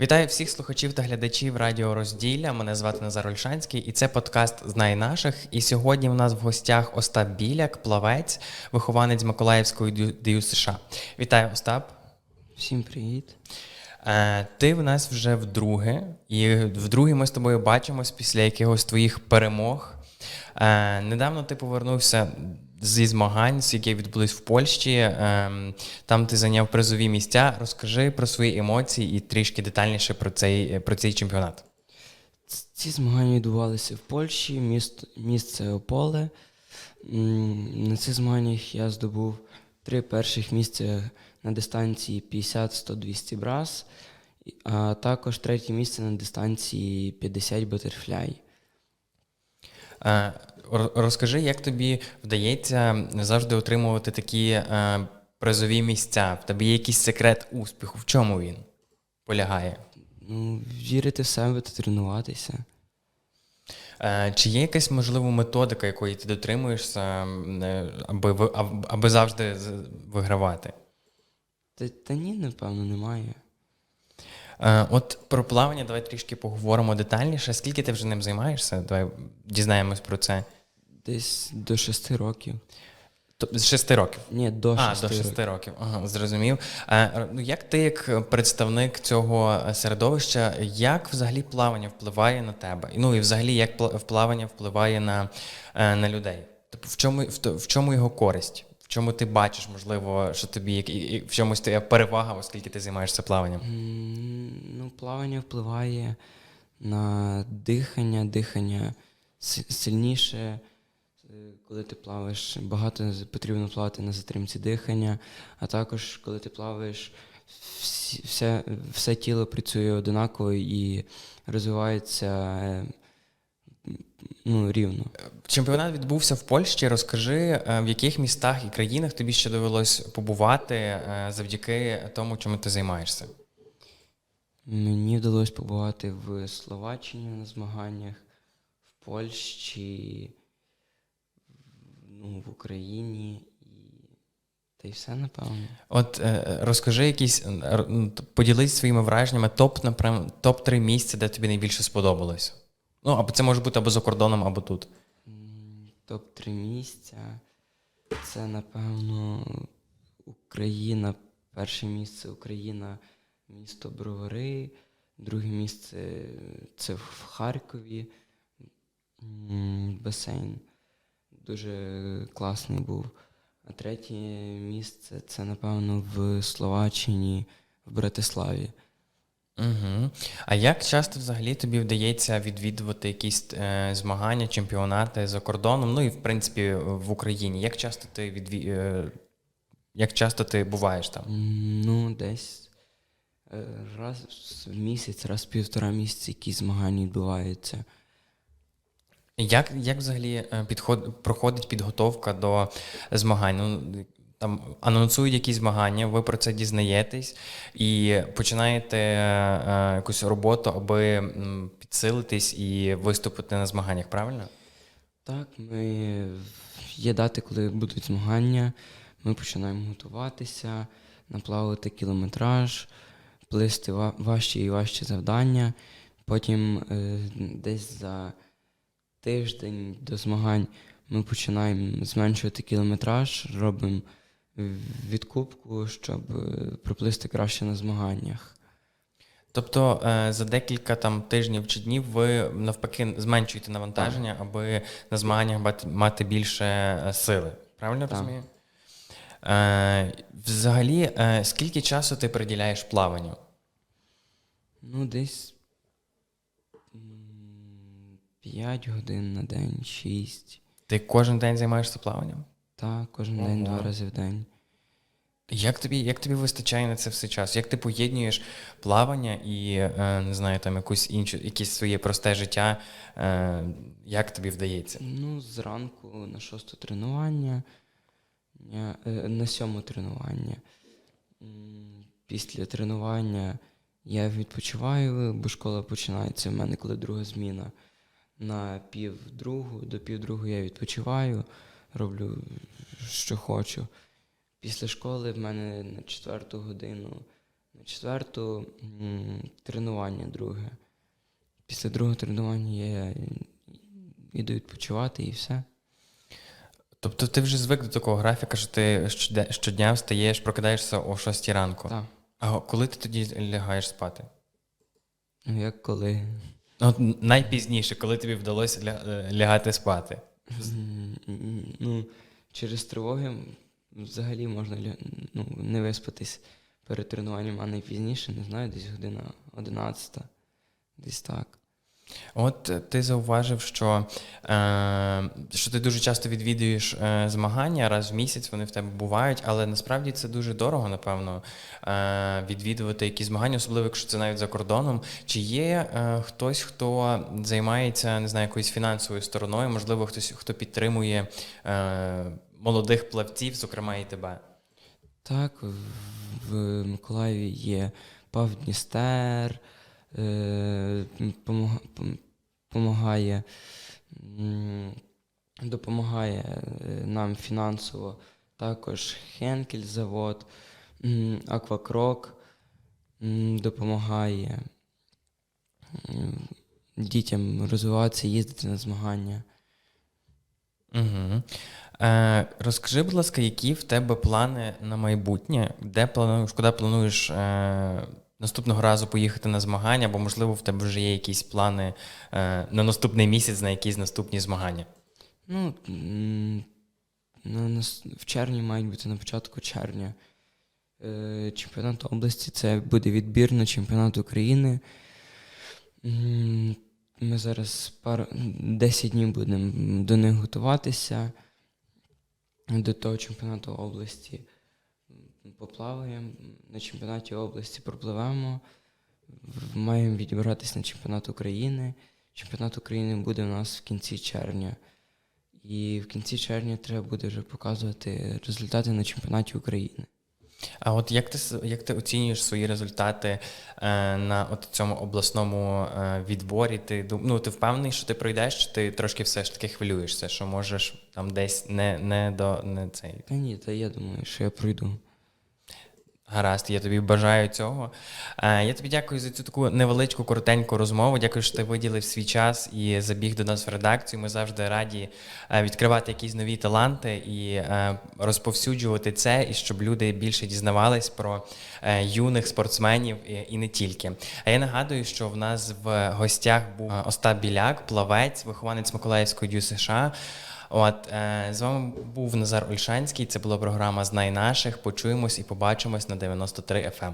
Вітаю всіх слухачів та глядачів радіо Розділля. Мене звати Назар Ольшанський, і це подкаст Знай наших. І сьогодні в нас в гостях Остап Біляк, плавець, вихованець Миколаївської дю- ДЮ США. Вітаю, Остап. Всім привіт. Е, Ти в нас вже вдруге, і вдруге ми з тобою бачимось після якихось твоїх перемог. Е, Недавно ти повернувся зі змагань, які відбулись в Польщі. Ем, Там ти зайняв призові місця. Розкажи про свої емоції і трішки детальніше про цей, про цей чемпіонат. Ці змагання відбувалися в Польщі, міст, місце Ополе. На цих змаганнях я здобув три перших місця на дистанції 50, 100, 200 брас, а також третє місце на дистанції 50 батерфляй. Е, ро- Розкажи, як тобі вдається завжди отримувати такі е, призові місця? В тебе є якийсь секрет успіху? В чому він полягає? Ну, вірити в себе та тренуватися. Е, Чи є якась можливо методика, якої ти дотримуєшся, аби, аби завжди вигравати? Та, та ні, напевно, немає. Е, От про плавання давай трішки поговоримо детальніше. Скільки ти вже ним займаєшся? Давай дізнаємось про це. Десь до 6 років. З шести років. Ні, до А, 6 до шести років. Ага, зрозумів. Е, ну, Як ти, як представник цього середовища, як взагалі плавання впливає на тебе? Ну і взагалі, як плавання впливає на, е, на людей? Тобто, в чому, в, в чому його користь? В чому ти бачиш, можливо, що тобі як- і- і в чомусь твоя перевага, оскільки ти займаєшся плаванням? Плавання впливає на дихання, дихання сильніше. Е, Коли ти плаваєш, багато потрібно плавати на затримці дихання, а також коли ти плаваєш, все, все тіло працює одинаково і розвивається е, ну, рівно. Чемпіонат відбувся в Польщі. Розкажи, е, в яких містах і країнах тобі ще довелось побувати завдяки тому, чому ти займаєшся? Мені вдалося побувати в Словаччині на змаганнях, в Польщі, ну, в Україні і та й все, напевно. От е, розкажи якісь, поділись своїми враженнями, топ, напрям, топ-3 місця, де тобі найбільше сподобалось. Ну, або це може бути або за кордоном, або тут. Топ-3 місця. Це, напевно, Україна. Перше місце Україна, місто Бровари. Друге місце це в Харкові. Басейн. Дуже класний був. А третє місце це, напевно, в Словаччині, в Братиславі. Угу. А як часто взагалі тобі вдається відвідувати якісь е, змагання, чемпіонати за кордоном? Ну і в принципі в Україні? Як часто ти відві... е, як часто ти буваєш там? Ну, десь раз в місяць, раз в півтора місяці якісь змагання відбуваються. Як, як взагалі е, підход, проходить підготовка до змагань? Ну, там анонсують якісь змагання, ви про це дізнаєтесь і починаєте е, е, якусь роботу, аби підсилитись і виступити на змаганнях, правильно? Так, ми є дати, коли будуть змагання. Ми починаємо готуватися, наплавати кілометраж, плисти ва- важчі і важчі завдання. Потім е, десь за тиждень до змагань ми починаємо зменшувати кілометраж, робимо відкупку, щоб е, проплисти краще на змаганнях. Тобто е, за декілька там тижнів чи днів ви навпаки зменшуєте навантаження, аби на змаганнях мати більше сили. Правильно розумію? Е, взагалі, е, скільки часу ти приділяєш плаванню? Ну, десь 5 годин на день, 6. Ти кожен день займаєшся плаванням? Так, кожен день, два рази в день. Як тобі, як тобі вистачає на це все час? Як ти поєднуєш плавання і е, не знаю, там якусь іншу, якесь своє просте життя? Як тобі вдається? Ну, зранку на шосте тренування, ня- на сьоме тренування. Після тренування я відпочиваю, бо школа починається в мене, коли друга зміна. На пів другу, до пів другу я відпочиваю, роблю, що хочу. Після школи в мене на четверту годину На четверту тренування друге. Після другого тренування я йду відпочивати і все. Тобто ти вже звик до такого графіка, що ти щодня, встаєш, прокидаєшся о 6 ранку. Так. А коли ти тоді лягаєш спати? Ну, як коли. От найпізніше, коли тобі вдалося ля- е, лягати спати. Ну, через тривоги взагалі можна ля- ну, не виспатись перед тренуванням, а найпізніше, не знаю, десь година 11, десь так. От е, ти зауважив, що, е, що ти дуже часто відвідуєш е, змагання раз в місяць, вони в тебе бувають, але насправді це дуже дорого, напевно, е, відвідувати якісь змагання, особливо якщо це навіть за кордоном. Чи є е, хтось, хто займається не знаю, якоюсь фінансовою стороною, можливо, хтось, хто підтримує е, молодих плавців, зокрема і тебе? Так, в- Миколаєві є ПАВ Дністер, е, помога- пом- помагає, м, допомагає е, нам фінансово також Хенкель завод, Аквакрок допомагає дітям розвиватися, їздити на змагання. Угу. Е, розкажи, будь ласка, які в тебе плани на майбутнє? Де плануєш, куди плануєш е, наступного разу поїхати на змагання, або, можливо, в тебе вже є якісь плани е, на наступний місяць на якісь наступні змагання? Ну, на, в червні мають бути на початку червня. Е, чемпіонат області це буде відбір на чемпіонат України. Ми зараз пар, 10 днів будемо до них готуватися. До того чемпіонату області поплаваємо, на чемпіонаті області пропливемо. Маємо відібратися на чемпіонат України. Чемпіонат України буде у нас в кінці червня. І в кінці червня треба буде вже показувати результати на чемпіонаті України. А от як ти як ти оцінюєш свої результати е, на от цьому обласному е, відборі? Ти ну, ти впевнений, що ти пройдеш, чи ти трошки все ж таки хвилюєшся, що можеш там десь не, не до не цей Та ні, та я думаю, що я пройду. Гаразд, я тобі бажаю цього. Е, Я тобі дякую за цю таку невеличку, коротеньку розмову. Дякую, що ти виділив свій час і забіг до нас в редакцію. Ми завжди раді е, відкривати якісь нові таланти і е, розповсюджувати це, і щоб люди більше дізнавались про юних спортсменів і- не тільки. А я нагадую, що в нас в гостях був Остап Біляк, плавець, вихованець Миколаївської дю США. От е, з вами був Назар Ольшанський. Це була програма Знай наших. Почуємось і побачимось на 93 FM.